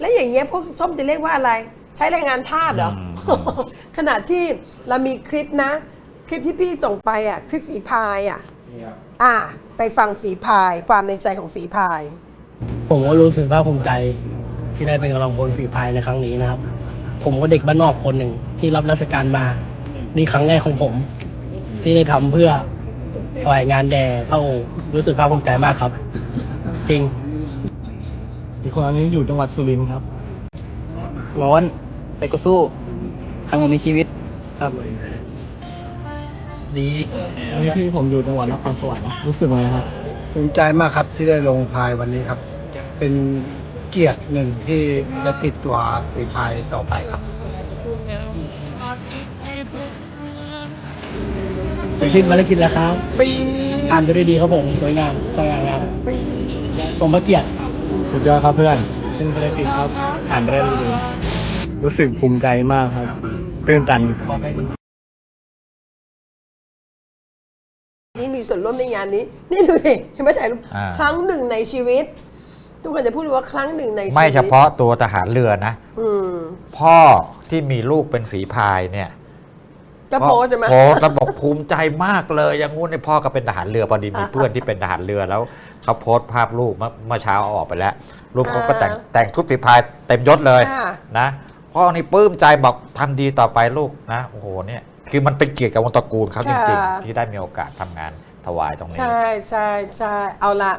แล้วอย่างเงี้ยพวกส้มจะเรียกว่าอะไร ใช้แรงงานทาสเหรออืมขณะที่เรามีคลิปนะ คลิปที่พี่ส่งไปอะ คลิปฝีพายอะอ่า ไปฟังฝีพาย ความในใจของฝีพาย ผมก็รู้สึกภาคภูมิใจที่ได้เป็นกำลังพลฝีพายในครั้งนี้นะครับ ผมก็เด็กบ้านนอกคนหนึ่งที่รับราชการมานี่ครั้งแรกของผม ที่ได้ทำเพื่อถวายงานแด่พระองค์รู้สึกภาคภูมิใจมากครับ จริง อีกคนอันนี้อยู่จังหวัดสุรินทร์ครับ ร้อน แต่ก็สู้ครั้งหนึ่งในชีวิต ครับดีอันนี้พี่ผมอยู่จังหวัดนครสวรรค์รู้สึกไงครับ ภูมิใจมากครับที่ได้ลงพายวันนี้ครับ เป็นเกียรติหนึ่งที่ได้ติดตัวฝีพายต่อไปครับ ไปสิ้นภารกิจแล้วครับอ่านไปด้วยดีครับผม สวยงามสง่างามสมพระเกียรติ สุดยอดครับเพื่อนเป็นภารกิจครับอ่านได้เลยรู้สึกภูมิใจมากครับ ตื่นตันนี่มีส่วนร่วมในงานนี้ นี่ดูสิเห็นไหมถ่ายรูปอ่า ครั้งหนึ่งในชีวิต ทุกคนจะพูดเลยว่าครั้งหนึ่งในชีวิตไม่เฉพาะตัวทหารเรือนะ อืม พ่อที่มีลูกเป็นฝีพายเนี่ย ก็โพสต์ใช่ไหมโพสต์แล้วบอกภูมิใจมากเลยอย่างงู้นในพ่อก็เป็นทหารเรือพอดีมีเพื่อนที่เป็นทหารเรือแล้วเขาโพสต์ภาพลูกเมื่อเมื่อเช้าเอาออกไปแล้วลูกเขาก็แต่งแต่งชุดฝีพายเต็มยศเลยค่ะนะพ่อนี่ปลื้มใจบอกทำดีต่อไปลูกนะโอ้โหเนี่ยคือมันเป็นเกียรติกับวงตระกูลเขาจริงค่ะๆที่ได้มีโอกาสทำงานถวายตรงนี้ ใช่ใช่ใช่เอาละ